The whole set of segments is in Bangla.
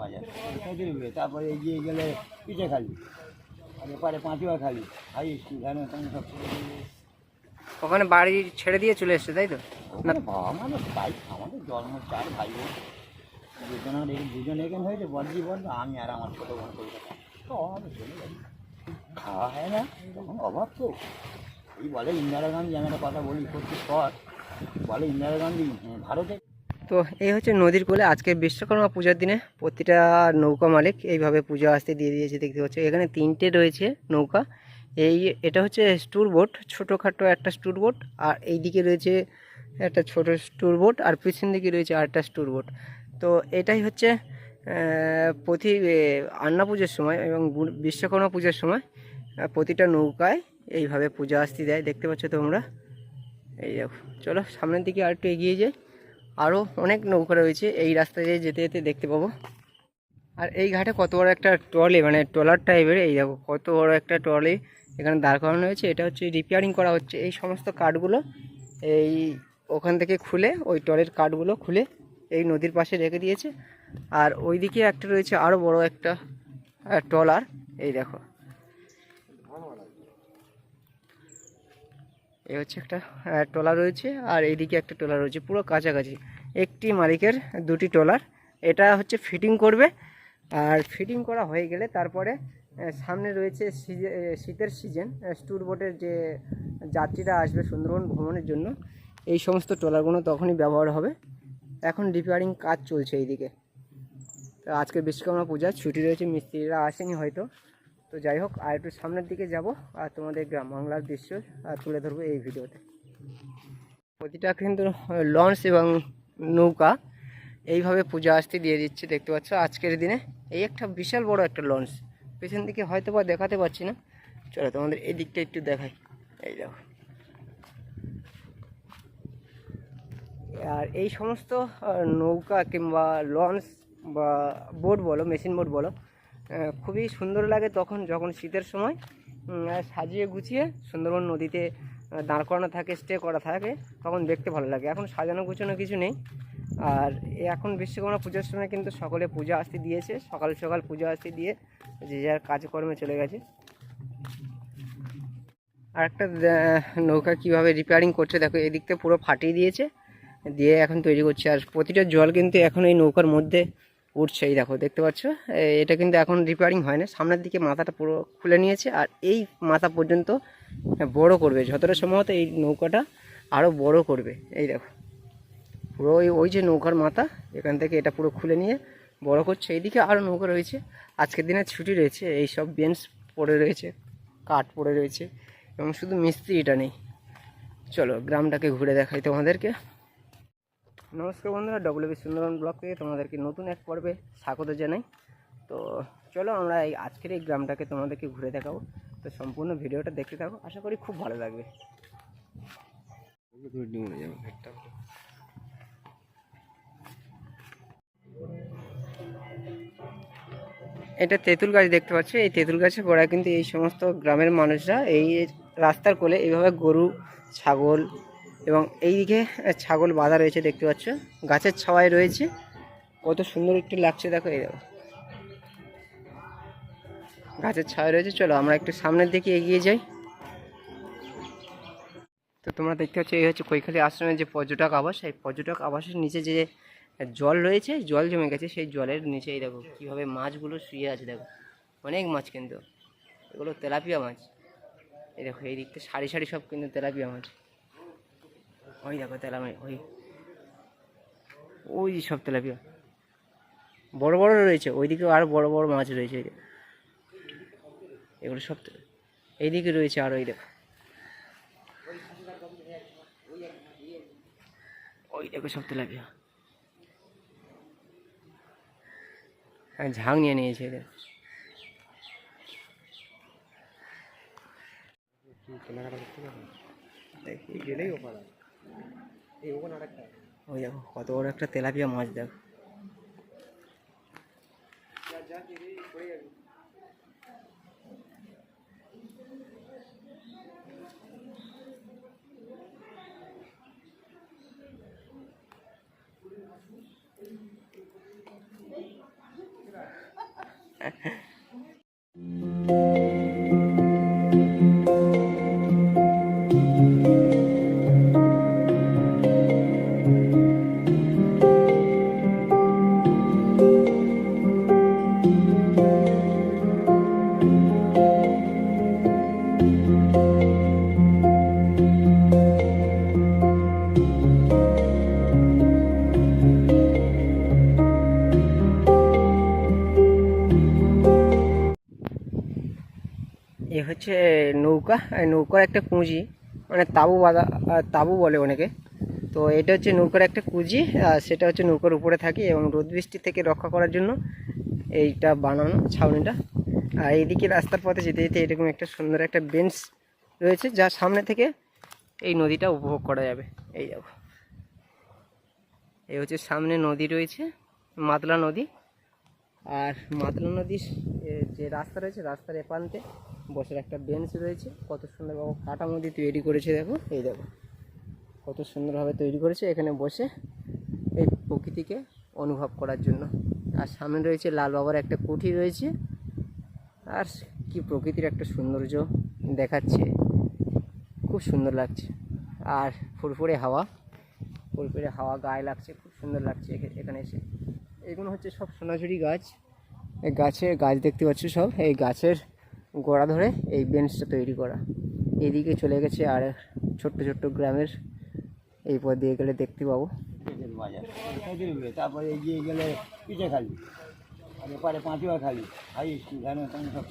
বাজার। খেজুরিগুড়ি তারপরে এগিয়ে গেলে পিঠে খালি। আর এপারে পাঁচুয়া খালি। হাই স্কুল জানো সব ওখানে বাড়ি ছেড়ে দিয়ে চলে এসছে তাই তো? না মানুষ তাই আমাদের জন্ম চার ভাই বোন। দুজনের দুজন এখানে হয়েছে বড়জি বড় আমি আর আমার ছোটো বোন কলকাতা। তো আমাদের চলে যাই। খাওয়া হয় না তখন অভাব তো। এই বলে ইন্দিরা গান্ধী আমি একটা কথা বলি করছি পর বলে ইন্দিরা গান্ধী হ্যাঁ, ভারতে তো এই হচ্ছে নদীর কোলে। আজকে বিশ্বকর্মা পূজার দিনে প্রতিটা নৌকা মালিক এইভাবে পূজা আসতে দিয়ে দিয়েছে, দেখতে পাচ্ছ। এখানে তিনটে রয়েছে নৌকা। এই এটা হচ্ছে স্টুর বোট, ছোটোখাটো একটা স্টুর বোট, আর এই দিকে রয়েছে একটা ছোট স্টুর বোট, আর পিছন দিকে রয়েছে আরেকটা স্টুর বোট। তো এটাই হচ্ছে প্রতি আন্না পুজোর সময় এবং বিশ্বকর্মা পূজার সময় প্রতিটা নৌকায় এইভাবে পূজা আসতে দেয়। দেখতে পাচ্ছ তোমরা? এই দেখো, চলো সামনের দিকে আর একটু এগিয়ে যাই। আরও অনেক নৌকা রয়েছে, এই রাস্তা দিয়ে যেতে যেতে দেখতে পাবো। আর এই ঘাটে কত বড় একটা ট্রলি মানে ট্রলার টাইপের, এই দেখো কত বড় একটা ট্রলি এখানে দাঁড় করানো হয়েছে। এটা হচ্ছে রিপেয়ারিং করা হচ্ছে। এই সমস্ত কাঠগুলো এই ওখান থেকে খুলে, ওই ট্রলির কাঠগুলো খুলে এই নদীর পাশে রেখে দিয়েছে। আর ওইদিকে একটা রয়েছে আরও বড় একটা ট্রলার, এই দেখো। এই হচ্ছে একটা ট্রলার রয়েছে, আর এইদিকে একটা ট্রলার রয়েছে, পুরো কাছাকাছি। একটি মালিকের দুটি ট্রলার, এটা হচ্ছে ফিটিং করবে, আর ফিটিং করা হয়ে গেলে তারপরে সামনে রয়েছে শীতের সিজন স্টুর বোটের যে যাত্রীরা আসবে সুন্দরবন ভ্রমণের জন্য, এই সমস্ত ট্রলারগুলো তখনই ব্যবহার হবে। এখন রিপেয়ারিং কাজ চলছে এইদিকে। তো আজকে বিশ্বকর্মা পূজা ছুটি রয়েছে, মিস্ত্রিরা আসেনি হয়তো। তো যাই হোক, আর একটু সামনের দিকে যাব, আর তোমাদের গ্রাম বাংলার দৃশ্য তুলে ধরবো এই ভিডিওতে। প্রতিটা কিন্তু লঞ্চ এবং নৌকা এইভাবে পূজা আসতে দিয়ে দিচ্ছে, দেখতে পাচ্ছ? আজকের দিনে এই একটা বিশাল বড় একটা লঞ্চ। পেছন দিকে হয়তো বা দেখাতে পাচ্ছি না। চলো তোমাদের এই দিকটা একটু দেখাই। এই দেখো। আর এই সমস্ত নৌকা কিংবা লঞ্চ বা বোট বলো, মেশিন বোট বলো খুবই সুন্দর লাগে তখন, যখন শীতের সময় সাজিয়ে গুছিয়ে সুন্দরবন নদীতে দাঁড় করানো থাকে স্টে করা থাকে, তখন দেখতে ভালো লাগে। এখন সাজানো গুছানো কিছু নেই। আর এখন বিশ্বকর্মা পুজোর সময় কিন্তু সকলে পূজা আসতে দিয়েছে। সকাল সকাল পূজা আসতে দিয়ে যে যার কাজকর্মে চলে গেছে। আর একটা নৌকা কীভাবে রিপেয়ারিং করছে, দেখো এদিকটা পুরো ফাটিয়ে দিয়েছে। দিয়ে এখন তৈরি করছে। আর প্রতিটা জল কিন্তু এখন এই নৌকার মধ্যে উঠছে, এই দেখো, দেখতে পাচ্ছ? এটা কিন্তু এখন রিপেয়ারিং হয় না। সামনের দিকে মাথাটা পুরো খুলে নিয়েছে, আর এই মাথা পর্যন্ত বড় করবে। যতটা সম্ভবত এই নৌকাটা আরও বড় করবে। এই দেখো, পুরো ওই ওই যে নৌকার মাথা, এখান থেকে এটা পুরো খুলে নিয়ে বড় করছে। এইদিকে আরও নৌকা রয়েছে। আজকের দিনে ছুটি রয়েছে, এই সব বেঞ্চ পড়ে রয়েছে, কাঠ পড়ে রয়েছে, এবং শুধু মিস্ত্রিটা নেই। চলো, গ্রামটাকে ঘুরে দেখাই তোমাদেরকে। নমস্কার বন্ধুরা ডব্লিউবি সুন্দরবন ব্লগ থেকে তোমাদেরকে নতুন এক পর্বে স্বাগত জানাই। তো চলো আমরা এই আজকের এই গ্রামটাকে তোমাদেরকে ঘুরে দেখাবো। তো সম্পূর্ণ ভিডিওটা দেখতে থাকো, আশা করি খুব ভালো লাগবে। এটা তেঁতুল গাছ দেখতে পাচ্ছ, এই তেঁতুল গাছের গোড়ায় কিন্তু এই সমস্ত গ্রামের মানুষরা এই রাস্তার কোলে এইভাবে গরু, ছাগল এবং এইদিকে ছাগল বাঁধা রয়েছে, দেখতে পাচ্ছ। গাছের ছাওয়ায় রয়েছে। কত সুন্দর একটু লাগছে, দেখো, এই দেখো। গাছের ছায়া রয়েছে। চলো, আমরা একটু সামনের দিকে এগিয়ে যাই। তো তোমরা দেখতে পাচ্ছ, এই হচ্ছে কৈখালী আশ্রমের যে পর্যটক আবাস। এই পর্যটক আবাসের নিচে যে জল রয়েছে, জল জমে গেছে, সেই জলের নিচে, এই দেখো, কীভাবে মাছগুলো শুয়ে আছে, দেখো। অনেক মাছ কিন্তু। এগুলো তেলাপিয়া মাছ। এই দেখো, এই দিকটা সারি সারি সব কিন্তু তেলাপিয়া মাছ। ওই দেখো তেলামাই ওই। ওই যে সব তেলাপিয়া। বড় বড় রয়েছে ওইদিকে আরও বড় বড় মাছ রয়েছে এই দেখো। এগুলো সব এইদিকে রয়েছে আরও এই দেখো। ওই দেখো সব তেলাপিয়া। হ্যাঁ ঝাং নিয়ে নিয়েছে এদের দেখি। গেলেই ওপারা ওই দেখো কত বড় একটা তেলাপিয়া মাছ দেখো। এ নৌকা, এই নৌকার একটা কুঁজি মানে তাবু বাঁধা তাবু বলে অনেকে তো এটা হচ্ছে নৌকার একটা কুঁজি, আর সেটা হচ্ছে নৌকার উপরে থাকে এবং রোদ বৃষ্টি থেকে রক্ষা করার জন্য এইটা বানানো, ছাউনিটা। আর এইদিকে রাস্তার পথে যেতে যেতে এরকম একটা সুন্দর একটা বেঞ্চ রয়েছে যার সামনে থেকে এই নদীটা উপভোগ করা যাবে। এই যাব এই হচ্ছে সামনে নদী রয়েছে, মাতলা নদী। আর মাতলা নদীর যে রাস্তা রয়েছে, রাস্তার এপান্তে বসার একটা বেঞ্চ রয়েছে। কত সুন্দরভাবে কাটা নদী তৈরি করেছে দেখো। এই দেখো, কত সুন্দরভাবে তৈরি করেছে এখানে বসে এই প্রকৃতিকে অনুভব করার জন্য। আর সামনে রয়েছে লাল বাবার একটা কুঠি রয়েছে। আর কি প্রকৃতির একটা সৌন্দর্য দেখাচ্ছে। খুব সুন্দর লাগছে। আর ফুরফুরে হাওয়া ফুরফুরে হাওয়া গায়ে লাগছে, খুব সুন্দর লাগছে এখে- এখানে এসে। এগুলো হচ্ছে সব সোনাঝুরি গাছ। এই গাছের গাছ দেখতে পাচ্ছ সব। এই গাছের গোড়া ধরে এই বেঞ্চটা তৈরি করা। এদিকে চলে গেছে আর ছোট্ট ছোট্ট গ্রামের এই পথ দিয়ে গেলে দেখতে পাবো। তারপরে এগিয়ে গেলে আর এপারে পাঁচুয়া খালি। হাই স্কুল জানো সব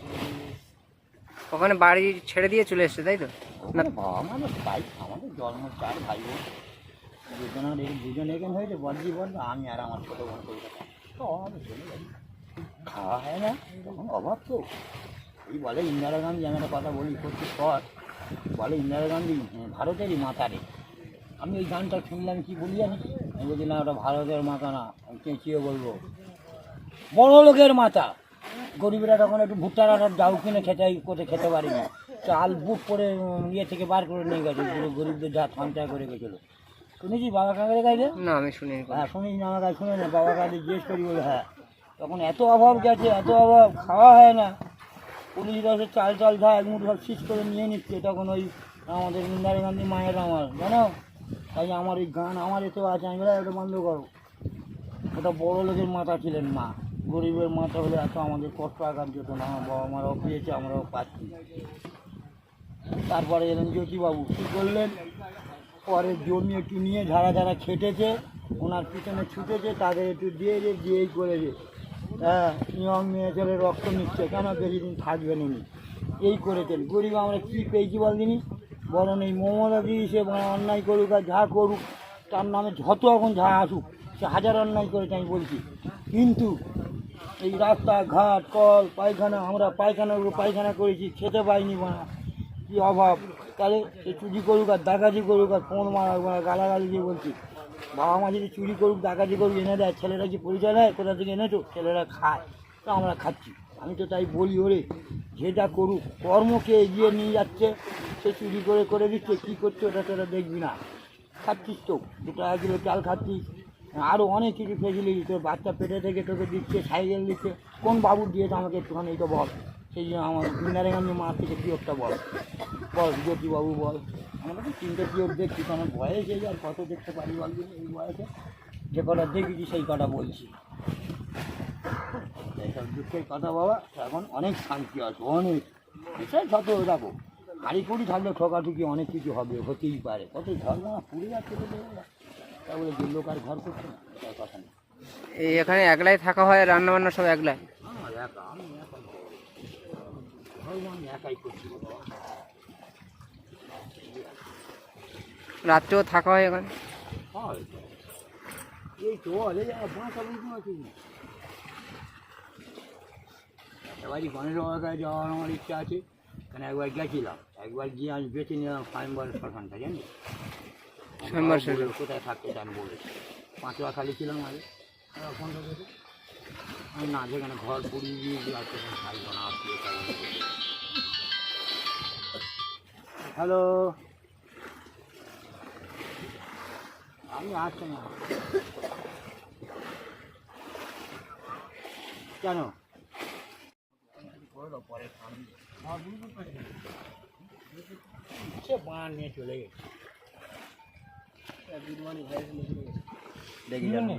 ওখানে বাড়ি ছেড়ে দিয়ে চলে এসছে তাই তো? না না বাবা আমাদের ভাই আমাদের জন্ম চার ভাই বোন। দুজনের এই দুজন এখানে হয়েছে বল আমি আর আমার ছোটো বোন কলকাতা। তো আমাদের চলে যাই খাওয়া হয় না তখন অভাব তো। বলে ইন্দিরা গান্ধী আমি একটা কথা বলি সত্যি পর বলে ইন্দিরা গান্ধী ভারতেরই মাথা রে আমি ওই গানটা শুনলাম কি বলি আমি বলছি না ওটা ভারতের মাথা না চেঁচিয়ে বলব। বড় লোকের মাথা গরিবরা তখন একটু ভুট্টার আটার ডাউ কিনে খেতে করে খেতে পারি না চাল বুক করে ইয়ে থেকে বার করে নিয়ে গেছে পুরো গরিবদের যা সঞ্চয় করে গেছিল। শুনেছি বাবা কাকারের কাছে না আমি শুনি হ্যাঁ শুনিস না আমার কাছে শুনে না বাবা কাছে জিজ্ঞেস করি বলে হ্যাঁ। তখন এত অভাব গেছে এত অভাব খাওয়া হয় না। পুলিশ দশের চাল চাল ধা এক মুঠ সব শীষ করে নিয়ে নিচ্ছে, তখন ওই আমাদের ইন্দিরা গান্ধী মায়ের আমার, জানো? তাই আমার এই গান আমার এত আছে, আমি এটা বন্ধ করো। ওটা বড় লোকের মাথা ছিলেন মা। গরিবের মাথা হলে এত আমাদের কষ্ট আঘাত যেত না, আমার বাবা মারাও পেয়েছে, আমরাও পাচ্ছি। তারপরে এলেন জ্যোতিবাবু। কী করলেন? পরে জমি একটু নিয়ে ঝাড়া ঝাড়া খেটেছে ওনার পিছনে ছুটেছে, তাদের একটু দিয়ে দিয়ে দিয়েই করেছে হ্যাঁ নিয়ম মেয়ে ছেলে রক্ত নিচ্ছে, কেন বেশি দিন থাকবেন উনি? এই করেছেন গরিব আমরা কী পেয়েছি বল দিনি? বরং এই মমতা দিদি সে মানে অন্যায় করুক আর যা করুক, তার নামে যত এখন যা আসুক, সে হাজার অন্যায় করেছে আমি বলছি। কিন্তু এই রাস্তা ঘাট কল, পায়খানা, আমরা পায়খানার উপর পায়খানা করেছি, খেতে পাইনি বানা কী অভাব? তাহলে সে চুরি করুক আর ডাকাতি করুক আর ফোন মারা গালাগালি দিয়ে বলছি। বাবা মা যদি চুরি করুক, ডাকাতি করুক, এনে দেয়, ছেলেরা কি পরিচয় দেয়, কোথা থেকে এনেছো? ছেলেরা খায়। তো আমরা খাচ্ছি। আমি তো তাই বলি, ওরে, যেটা করুক, কর্মকে এগিয়ে নিয়ে যাচ্ছে, সে চুরি করে করে দিচ্ছে, কী করছে ওটা তোরা দেখবি না। খাচ্ছিস তো, দু টাকা কিলো চাল খাচ্ছিস। আরও অনেক কিছু ফেসিলিটি তোর বাচ্চা পেটে থেকে তোকে দিচ্ছে, সাইকেল দিচ্ছে। কোন বাবু দিয়েছে আমাকে একটুখানি তো বল? সেই জন্য আমার ইন্দিরা গান্ধী মা থেকে পিওরটা বল। বল জ্যোতিবাবু বল। আমরা তো তিনটে পিওর দেখছি তো আমার বয়স এই আর কত দেখতে পারি বল এই বয়সে? যে কটা দেখেছি সেই কটা বলছি। এইসব দুঃখের কথা বাবা এখন অনেক শান্তি আছে অনেক। এসে যত দেখো হাড়ি কুড়ি থাকলে ঠকাঠুকি অনেক কিছু হবে হতেই পারে। কত ঘর না পুড়ে যাচ্ছে তো তা বলে যে লোক আর ঘর করছে না কথা নেই এই এখানে একলাই থাকা হয় রান্না বান্না সব একলাই? আমার একা আমি ঘর আমি একাই করছি রাত্রেও থাকা হয় এখানে? হয় এই তো বাঁচা বুঝতে পারছি এবারই গণেশ বাবার কাছে যাওয়ার আমার ইচ্ছা আছে কারণ একবার গেছিলাম। একবার গিয়ে আমি বেছে নিলাম স্বয়ংবরের শ্মশানটা জানি স্বয়ংবর শ্মশান। কোথায় থাকতে চান বলেছে পাঁচুয়া খালি ছিলাম আগে। ফোনটা দেখে আমি না যেখানে ঘর পুড়িয়ে দিয়ে দিয়ে আর সেখানে থাকব না আত্মীয় হ্যালো আমি আসছি না কেন করে দাও পরে খান সে বান নিয়ে চলে গেছে দেখি জানো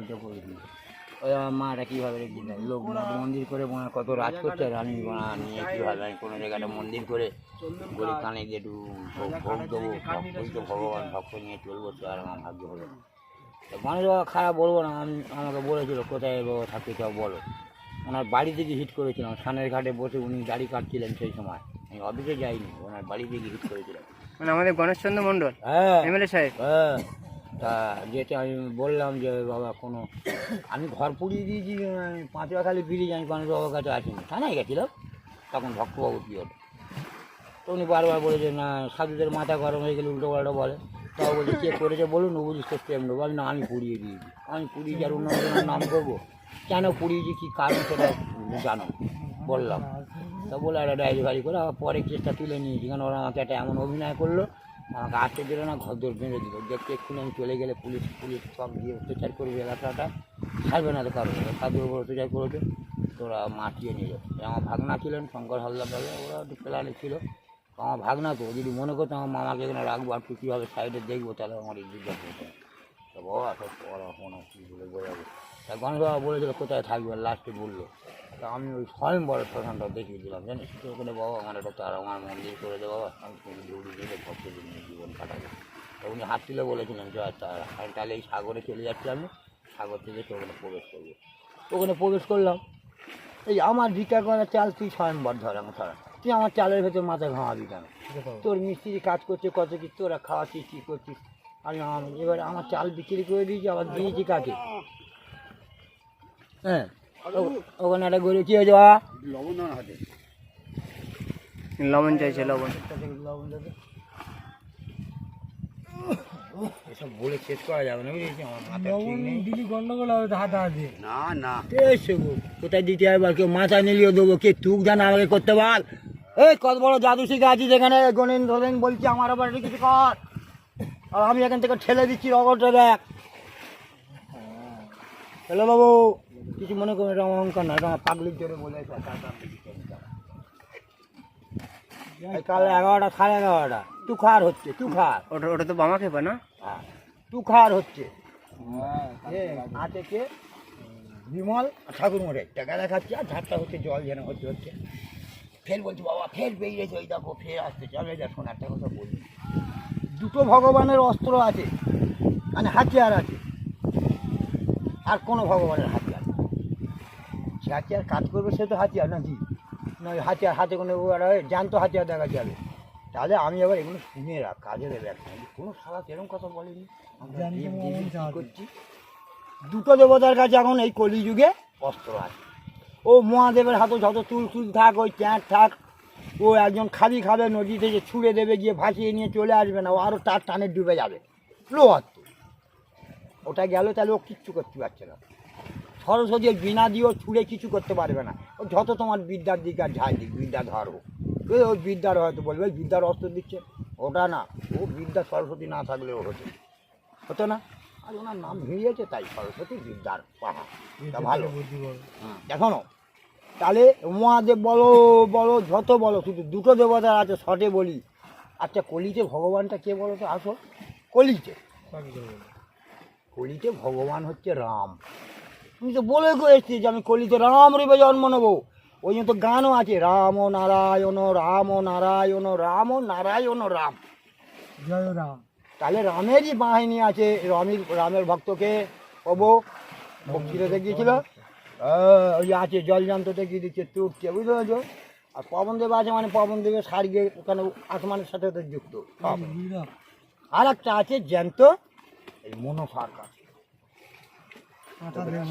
আমার মাটা কীভাবে রেখে দেয় লোক মন্দির করে মনে কত রাজ করছে আর আমি মা নিয়ে কীভাবে আমি কোনো জায়গাটা মন্দির করে গরিব কানে দিয়ে একটু ভোগ দেবো ওই তো ভগবান ভক্ত নিয়ে চলবো তো আর আমার ভাগ্য হলো না। মানুষ বাবা খারাপ বলব না আমি আমাকে বলেছিল কোথায় বাবা থাকতে চাও বলো? ওনার বাড়ি থেকে হিট করেছিলাম সানের ঘাটে বসে উনি গাড়ি কাটছিলেন সেই সময়। আমি অফিসে যাইনি ওনার বাড়ি থেকে হিট করেছিলাম। মানে আমাদের গণেশচন্দ্র মণ্ডল হ্যাঁ। এমএলএ সাহেব? হ্যাঁ। তা যেটা আমি বললাম যে, বাবা, কোনো, আমি ঘর পুড়িয়ে দিয়েছি পাঁচটা খালি ফিরিয়ে আমি কোনো বাবার কাছে আসিনি থানায় গেছিলাম, তখন ভক্তবাবু কী হলো? তো উনি বারবার বলেছে না, সাধুদের মাথা গরম হয়ে গেলে উল্টো পাল্টা বলে তাও বলছে কে করেছে, বলুন ও বুঝি সত্যি এমনি বল, না, আমি পুড়িয়ে দিয়েছি। আমি পুড়িয়েছি আর অন্য নাম করব। কেন পুড়িয়েছি, কী কারণ সেটা জানো। বললাম। তা বলে, একটা ডায়েরি ফাড়ি করে আবার পরে কেসটা তুলে নিয়েছি। কারণ ওরা আমাকে একটা এমন অভিনয় করল আমাকে আসতে দিল না, ঘর দৌড় বেঁধে দিল। দেখতে এক্ষুনি আমি চলে গেলে পুলিশ পুলিশ সব দিয়ে অত্যাচার করবে, এলাকাটা ছাড়বে না তো কারও তাদের উপর অত্যাচার করবে ওরা মাটিয়ে নিল আমার ভাগনা ছিলেন, শঙ্কর হালদার বলে ওরা একটু প্ল্যানে ছিল। আমার ভাগনা তো, যদি মনে করতো আমার মামাকে এখানে রাখব আর কীভাবে সাইডে দেখব তাহলে আমার এই তো বাবা সব পড়াশোনা কী বলে বোঝাবো। তা গণেশ বাবা বলেছিল কোথায় থাকবে? লাস্টে বলল তা আমি ওই স্বয়ং বড় শ্মশানটা দেখিয়ে দিলাম। জানিস তো ওখানে বাবা আমার একটা তার আমার মন্দির করে দে বাবা। আমি তুমি দৌড়ি দিলে ভক্তদের নিয়ে জীবন কাটাবো। তো উনি হাত তুলে বলেছিলেন যে তার তাহলে এই সাগরে চলে যাচ্ছি আমি। সাগর থেকে তো ওখানে প্রবেশ করব। ওখানে প্রবেশ করলাম। এই আমার ভিটা করা চাল তুই স্বয়ংবর ধর আমার ধরা। তুই আমার চালের ভেতর মাথা ঘামাবি কেন? তোর মিস্ত্রি কাজ করছে কত কি তোরা খাওয়াচ্ছিস কী করছিস? আম- এবারে আমার চাল বিক্রি করে দিয়েছি আবার দিয়েছি কাকে? হ্যাঁ ওখানে একটা গরু কী হয়েছে বাবা? লবণ চাইছে লবণ। এসব বলে শেষ করা যাবে না বুঝেছি আমার মাথা ঠিক নেই। দিলি গন্ডগোল হবে হাত হাতে না না। এসে কোথায় দিতে হবে? বল কেউ মাথা নিলিয়ে দেবো। কে তুক জান আমাকে করতে বল? এই কত বড় জাদু শিখে আছি যেখানে গণেন ধরেন বলছি আমার আবার কিছু কর। আর আমি এখান থেকে ঠেলে দিচ্ছি রগরটা দেখ। হ্যালো বাবু কিছু মনে করুন এটা আমার অহংকার না এটা আমার পাগলির জোরে বলে এই কাল এগারোটা সাড়ে এগারোটা তুখার হচ্ছে তুখার। ওটা ওটা তো বামা খেপা না? হ্যাঁ তুখার হচ্ছে। এ, আছে কে? বিমল আর ঠাকুর মোড়ে টাকা দেখাচ্ছে আর ঝাপটা হচ্ছে জল যেন হচ্ছে হচ্ছে। ফের বলছি বাবা ফের বেরিয়েছে ওই দেখো ফের আসছে চলে যা শোন একটা কথা বলি দুটো ভগবানের অস্ত্র আছে মানে হাতিয়ার আছে। আর কোনো ভগবানের হাতিয়ার। সে হাতিয়ার কাজ করবে সে তো হাতিয়ার নাকি না ওই হাতিয়ার হাতে কোনো জ্যান্ত হাতিয়ার দেখা যাবে। তাহলে আমি আবার এগুলো শুনে রাখ কাজে দেবে একটা। কোনো সারা এরকম কথা বলেনি। করছি। দুটো দেবতার কাছে এখন এই কলিযুগে অস্ত্র আছে। ও মহাদেবের হাতে যত চুল চুল থাক ওই চ্যাঁট থাক ও একজন খালি খাবে নদী থেকে ছুঁড়ে দেবে গিয়ে ভাসিয়ে নিয়ে চলে আসবে না ও আরও তার টানে ডুবে যাবে। লোহাত্ম ওটা গেল তাহলে ও কিচ্ছু করতে পারছে না। সরস্বতী বিনা দিয়েও ছুঁড়ে কিছু করতে পারবে না। ও যত তোমার বিদ্যার দিক আর ঝাই দিক বিদ্যা ধরো ওই ওই বিদ্যার হয়তো বলবে ওই বিদ্যার অস্ত্র দিচ্ছে। ওটা না ও বিদ্যা সরস্বতী না থাকলে ও হতো। হতো না? আর ওনার নাম ভিড়িয়েছে তাই সরস্বতী বিদ্যার পাহা ভালো। হ্যাঁ, দেখো না। তাহলে মহাদেব বলো বলো যত বলো শুধু দুটো দেবতার আছে শটে বলি। আচ্ছা কলিতে ভগবানটা কে বলো তো? আসো। কলিতে। কলিতে ভগবান হচ্ছে রাম। তুমি তো বলে গেছি যে আমি কলিতে রাম রূপে জন্ম নেব। ওই জন্য তো গানও আছে রাম ও নারায়ণ রাম ও নারায়ণ রাম ও নারায়ণ রাম। জয় রাম। তাহলে রামেরই বাহিনী আছে। রামের রামের ভক্তকে পাবো বক্তৃতা গিয়েছিল ওই যে আছে জল যন্ত্রতে গিয়ে দিচ্ছে তুটছে বুঝতে পারছ? আর পবনদেব আছে মানে পবন পবনদেবের সার গিয়ে ওখানে আসমানের সাথে তো যুক্ত। আর একটা আছে জ্যান্ত এই মনোসার কাছে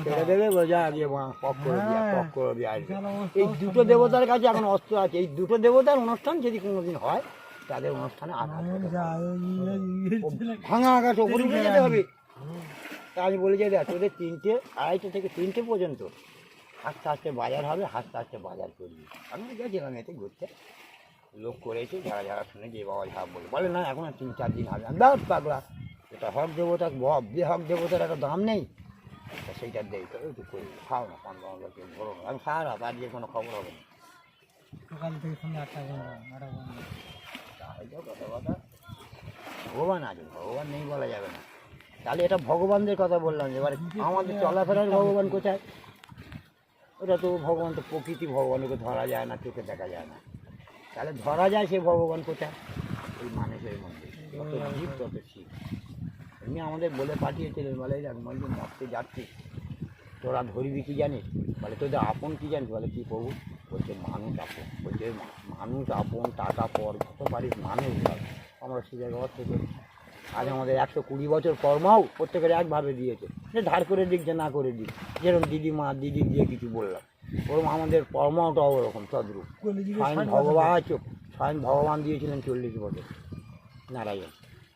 ছেড়ে দেবে বোঝা গিয়ে পক করে দিয়া হ্যাঁ। পক করে দিয়ে আসবে। এই দুটো দেবতার কাছে এখন অস্ত্র আছে। এই দুটো দেবতার অনুষ্ঠান যদি কোনোদিন হয় তাদের অনুষ্ঠানে আঘাত ইয়ে- ইয়ে- ও ভাঙা আকাশ ওপরে যেতে হবে। আমি বলে যাই দেখ তোদের তিনটে আড়াইটে থেকে তিনটে পর্যন্ত। আস্তে আস্তে বাজার হবে আস্তে আস্তে বাজার করবি। আমি গেছিলাম এতে ঘুরতে। লোক করেছে যারা যারা শুনে যে বাবা ঝাপ বলে। বলে না এখন আর তিন চার দিন হবে। আমি পাগলা এটা হক দেবতা ব- বে হক দেবতার একটা দাম নেই? তা সেইটা দেই তো একটু করি খাও না পান কেউ ধরো না। আমি সারা তার দিয়ে কোনো খবর হবে না। সকাল থেকে সন্ধ্যা আটটা নটা কথা কথা ভগবান আছে ভগবান নেই বলা যাবে না। তাহলে এটা ভগবানদের কথা বললাম যে এবার আমাদের চলাফেরার ভগবান কোথায়? ওটা তো ভগবান তো প্রকৃতি ভগবানকে ধরা যায় না চোখে দেখা যায় না। তাহলে ধরা যায় সে ভগবান কোথায়? ওই মানুষের মধ্যে যত জীব তত শিব। এমনি আমাদের বলে পাঠিয়েছিলেন বলে দেখ বলছে মরতে যাচ্ছিস তোরা ধরবি কি জানিস? বলে তোদের আপন কি জানিস? বলে কি প্রভু বলছে মানুষ আপন। বলছে মানুষ আপন টাকা পর যত পারিস মানুষ আমরা সে জায়গায় অর্থ করি। আজ আমাদের একশো কুড়ি বছর কর্মাও প্রত্যেকের একভাবে দিয়েছে। যে ধার করে দিক, যে না করে দিক। যেরকম দিদিমা দিদি দিয়ে কিছু বললাম। ওরকম আমাদের কর্মাটাও ওরকম তদ্রূপ স্বয়ং ভগবান স্বয়ং ভগবান দিয়েছিলেন চল্লিশ বছর। নারায়ণ।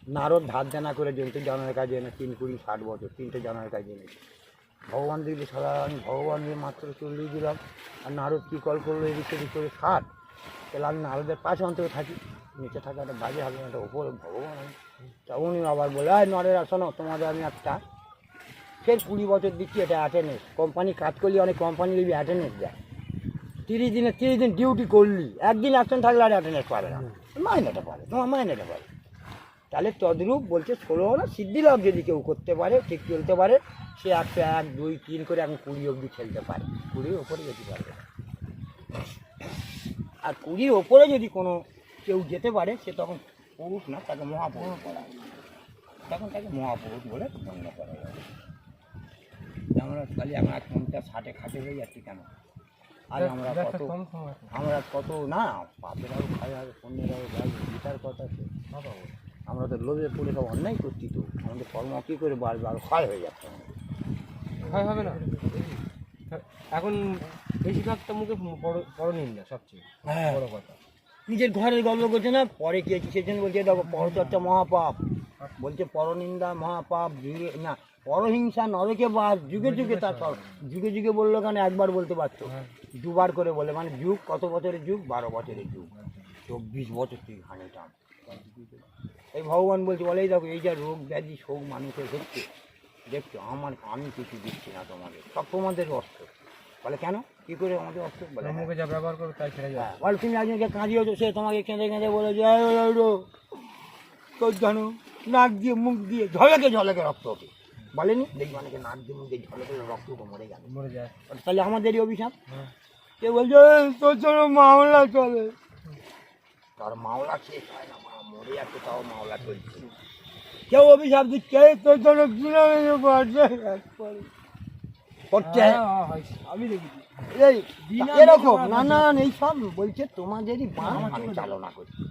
নারদ ধার দেনা করে জন্তু জানার কাজে এনে তিন কুড়ি, ষাট বছর, তিনটে জানার কাজে এনেছে। ভগবান দিকে সারা আমি ভগবান দিয়ে মাত্র চল্লিশ দিলাম। আর নারদ কী কল করল এদিক সেদিক করে? ষাট। তাহলে আমি নারদের পাশে অন্তত থাকি। নিচে থাকা একটা বাজে হবে একটা ওপরে ভগবান। আমি তা উনি আবার বলে, এই নরেরা, শোনো, তোমাদের আমি একটা, ফের কুড়ি বছর দিচ্ছি, এটা অ্যাটেন্ডেন্স কোম্পানি কাজ করলে, অনেক কোম্পানি লিবি অ্যাটেন্ডেন্স দেয়। তিরিশ দিনে, তিরিশ দিন ডিউটি করলি, একদিন অ্যাবসেন্ট থাকলে আর অ্যাটেন্ডেন্স পাবে না। মাইনেটা পাবে, তোমার মাইনেটা পাবে। তাহলে তদ্রূপ বলছে ষোলো না সিদ্ধি লাভ যদি কেউ করতে পারে, ঠিক চলতে পারে, সে একশো এক, দুই, তিন করে এখন কুড়ি অবধি খেলতে পারে। কুড়ির ওপরে যেতে পারবে আর কুড়ির ওপরে যদি কোনো কেউ যেতে পারে, সে তখন পুরুষ না তাকে মহাপুরুষ বলা হয়। তখন তাকে মহাপুরুষ বলে গণ্য করা যাবে আমরা খালি আমরা পঞ্চাশ ষাটে খাটে হয়ে যাচ্ছি কেন? আজ আমরা কত আমরা কত না পাপেরাও খাই আর পণ্যেরাও যাই বিচার কথা তো আমরা তো লোভে পড়ে সব অন্যায় করছি তো। আমাদের কর্ম কী করে বাড়বে আর ক্ষয় হয়ে যাচ্ছে। হয় হবে না। এখন বেশিরভাগ বড় মুখে পরনিন্দা সবচেয়ে। বড় কথা। নিজের ঘরের গল্প করছে না, পরে কি আছে সেজন্য বলছে দেখো পরচর্চা মহাপাপ। বলছে, পরনিন্দা, মহাপাপ, যুগে, না, পরহিংসা, নরকে বাস, যুগে যুগে তার ফল যুগে যুগে বলল কেন, একবার বলতে পারতো দুবার করে বলে মানে যুগ, কত বছরের যুগ? বারো বছরের যুগ। চব্বিশ বছর তুই ঘানে টান। এই ভগবান বলছে, বলে, এই দেখো, এই যা রোগ ব্যাধি, শোক মানুষের হচ্ছে দেখছ, আমার, আমি কিছু দিচ্ছি না তোমাদের, সব তোমাদের অস্ত্র বলে, কেন? কী করে অস্ত্র বলে হ্যাঁ। মুখে যা ব্যবহার করো তাই ছেড়ে যাবে হ্যাঁ, বল তুমি একজনকে কাঁদিয়েছো সে তোমাকে কেঁদে কেঁদে বলে যে "এই, এই, এই, এই, তোর জানো নাক দিয়ে মুখ দিয়ে ঝলকে ঝলকে রক্ত ওঠে বলেনি দেখি অনেকে নাক দিয়ে মুখ দিয়ে ঝলকে রক্ত উঠে মরে যাবে মরে যায় তাহলে আমাদেরই অভিশাপ হ্যাঁ। কে বলছে তোর জন্য মামলা চলে তার মামলা শেষ হয় না মরে যাচ্ছে তাও মামলা চলছে কেউ অভিশাপ দিচ্ছে তোর জন্য বিনা মেয়ে করছে আমি দেখেছি এই এরকম না না এই সব বলছে তোমাদেরই বান। আমি চালনা করছি।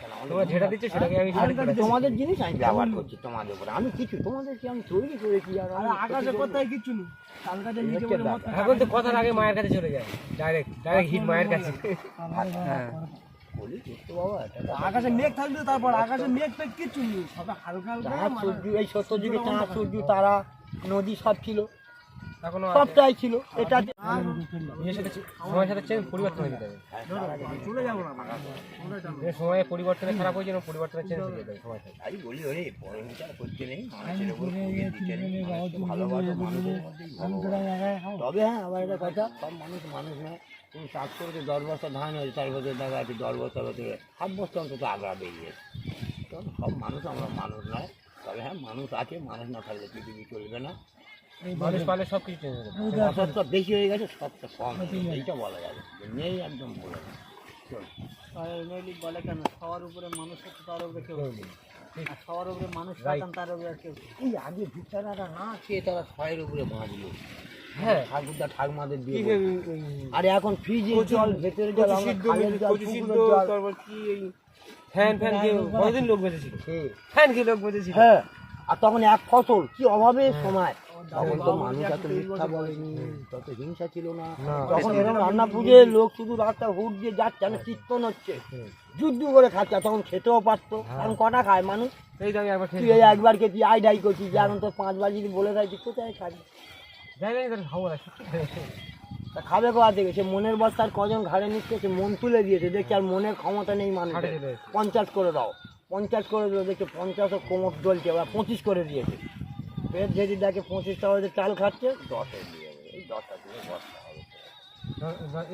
কেন আমাদের তোমরা যেটা দিচ্ছ সেটাকে আমি আমি তো তোমাদের জিনিস আমি ব্যবহার করছি। তোমাদের উপরে। আমি কিছু তোমাদেরকে আমি তৈরি করেছি আর আকাশে কোথায় কিচ্ছু নেই। কাল কাছে এই নিচে হচ্ছে বলে মত ব্যাপার। এখন তো কথার আগে মায়ের কাছে চলে যায়। ডাইরেক্ট ডাইরেক্ট হিট মায়ের কাছে। হ্যাঁ। বলি তো বাবা এটা তো আকাশে মেঘ থাকবে তারপর আকাশে মেঘ পেঘ কিচ্ছু নেই। সবে হালকা হালকা চাঁদ মানে- সূর্য এই সত্য যুগে চাঁদ সূর্য তারা নদী সব ছিল। সবটাই ছিল এটা সময়ের সাথে চেঞ্জ পরিবর্তন হয়ে যেতে হবে চলে যাব না সময়ে পরিবর্তনে খারাপ হয়েছে না পরিবর্তনে চেঞ্জ হয়ে যেতে হবে সময় আমি বলি ওরে পরে করতে নেই। মানুষের উপর কুড়িয়ে দিতে নেই ভালোবাসো মানুষের তবে হ্যাঁ আবার একটা কথা সব মানুষ মানুষ নয়। তুমি চাষ করতে দশ বস্তা ধান হয়েছে তার বছর দেখা আছে দশ বস্তা বছরে সাত বস্তা অন্তত আগ্রা বেরিয়েছে তো সব মানুষ আমরা মানুষ নয়। তবে হ্যাঁ মানুষ আছে মানুষ না থাকলে পৃথিবী চলবে না। মানুষ পালে সব কিছু চেঞ্জ হয়ে বেশি হয়ে গেছে সবটা কম। এইটা বলা যাবে নেই একদম বলে বলে কেন? সবার উপরে মানুষ তার উপরে কেউ সবার উপরে মানুষ থাকেন তার উপরে কেউ এই আগে ভিক্ষারা না খেয়ে তারা ছয়ের উপরে বাঁচলো। হ্যাঁ। ঠাকুরদা ঠাকুমাদের দিয়ে বলতো। আরে এখন ফ্রিজে জল ভেতরে জল জল তারপর কি এই ফ্যান ফ্যান কি কতদিন লোক বেঁচেছিল। ফ্যান কি লোক বেঁচেছিল। হ্যাঁ। আর তখন এক ফসল কি অভাবে সময়। তখন তো মানুষ এত মিথ্যা বলেনি তত হিংসা ছিল না। তখন এরকম রান্না পুজো লোক শুধু রাস্তা হুট দিয়ে যাচ্ছে না কীর্তন হচ্ছে। যুদ্ধ করে খাচ্ছে তখন খেতেও পারতো। এখন কটা খায় মানুষ? আমি তুই এই একবার খেতে আই ডাই করছিস যে এখন তো পাঁচবার যদি বলে দেয় কোথায় খাবি? খাব না সত্যি তা খাবে কোথা থেকে? সে মনের বস্তার কজন ঘাড়ে নিচ্ছে সে মন তুলে দিয়েছে দেখছি আর মনের ক্ষমতা নেই এসেছে। পঞ্চাশ করে দাও পঞ্চাশ করে দিল দেখছে পঞ্চাশও কোমর চলছে এবার পঁচিশ করে দিয়েছে। ফের যদি দেখে পঁচিশ টাকা চাল খাচ্ছে। দশে দিয়ে এই দশটা দিয়ে বস্তা হবে।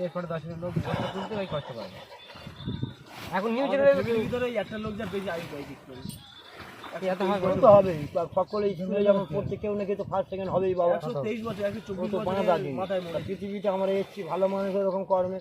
এরপরে দশ মিনিট লোক তুলতে ভাই কষ্ট পাবে এখন নিউ জেনারেশন ভিতরে একটা লোক যা বেশি আগে পাই ঠিক করে। হয় হবেই স্কুলে যখন পড়তে কেউ না কেউ তো ফার্স্ট সেকেন্ড হবেই বাবা। মনে পৃথিবীতে আমরা এসেছি ভালো মানুষ এরকম কর্মে।